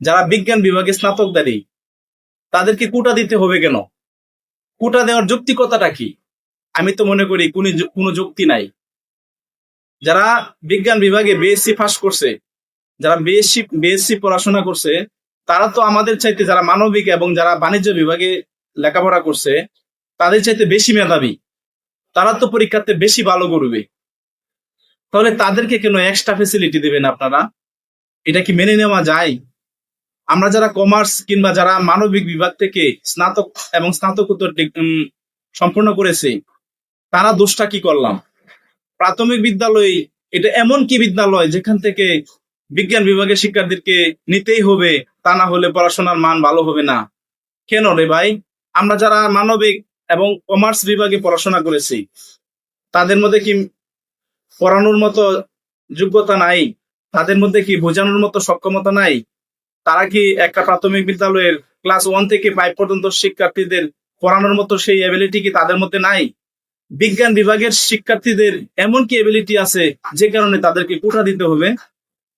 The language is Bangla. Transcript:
যারা বিজ্ঞান বিভাগে স্নাতকদারী, তাদেরকে কোটা দিতে হবে কেন? কোটা দেওয়ার যৌক্তিকতাটা কি? আমি তো মনে করি কোনো যুক্তি নাই। যারা বিজ্ঞান বিভাগে বিএসসি পাস করছে, যারা বিএসসি বিএসসি পড়াশোনা করছে, তারা তো আমাদের চাইতে যারা মানবিক এবং যারা বাণিজ্য বিভাগে লেখাপড়া করছে, তাদের চাইতে বেশি মেধাবী। তারা তো পরীক্ষাতে বেশি ভালো করবে তাহলে তাদেরকে কেন এক্সট্রা ফেসিলিটি দেবেন আপনারা? এটা কি মেনে নেওয়া যায়? আমরা যারা কমার্স কিংবা যারা মানবিক বিভাগ থেকে স্নাতক এবং স্নাতকোত্তর সম্পূর্ণ করেছে, তারা দোষটা কি করলাম? প্রাথমিক বিদ্যালয়, এটা এমন কি বিদ্যালয় যেখান থেকে বিজ্ঞান বিভাগের শিক্ষার্থীদেরকে নিতেই হবে, তা না হলে পড়াশোনার মান ভালো হবে না। কেন রে ভাই? আমরা যারা মানবিক এবং কমার্স বিভাগে পড়াশোনা করেছি, তাদের মধ্যে কি পড়ানোর মতো যোগ্যতা নাই? তাদের মধ্যে কি বোঝানোর মতো সক্ষমতা নাই? তারা কি একটা প্রাথমিক বিদ্যালয়ের ক্লাস ওয়ান থেকে ফাইভ পর্যন্ত শিক্ষার্থীদের পড়ানোর মতো সেই অ্যাবিলিটি কি তাদের মধ্যে নাই? বিজ্ঞান বিভাগের শিক্ষার্থীদের এমন কি অ্যাবিলিটি আছে যে কারণে তাদেরকে কোটা দিতে হবে?